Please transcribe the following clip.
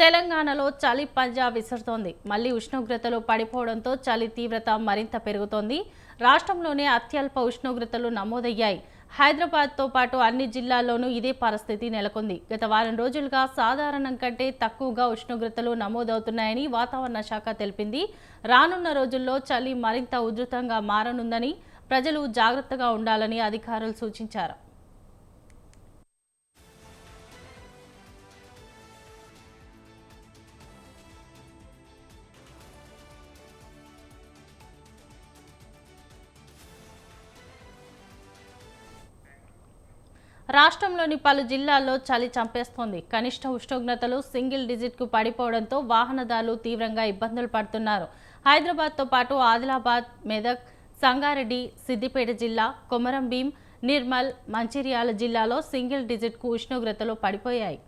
తెలంగాణలో చలి పంజా విసురుతోంది. మళ్ళీ ఉష్ణోగ్రతలు పడిపోవడంతో చలి తీవ్రత మరింత పెరుగుతోంది. రాష్ట్రంలోనే అత్యల్ప ఉష్ణోగ్రతలు నమోదయ్యాయి. హైదరాబాద్తో పాటు అన్ని జిల్లాల్లోనూ ఇదే పరిస్థితి నెలకొంది. గత వారం రోజులుగా సాధారణం కంటే తక్కువగా ఉష్ణోగ్రతలు నమోదవుతున్నాయని వాతావరణ శాఖ తెలిపింది. రానున్న రోజుల్లో చలి మరింత ఉధృతంగా మారనుందని ప్రజలు జాగ్రత్తగా ఉండాలని అధికారులు సూచించారు. రాష్ట్రంలోని పలు జిల్లాల్లో చలి చంపేస్తోంది. కనిష్ట ఉష్ణోగ్రతలు సింగిల్ డిజిట్కు పడిపోవడంతో వాహనదారులు తీవ్రంగా ఇబ్బందులు పడుతున్నారు. హైదరాబాద్తో పాటు ఆదిలాబాద్ మెదక్ సంగారెడ్డి సిద్దిపేట జిల్లా కొమరం భీం నిర్మల్ మంచిర్యాల జిల్లాలో సింగిల్ డిజిట్కు ఉష్ణోగ్రతలు పడిపోయాయి.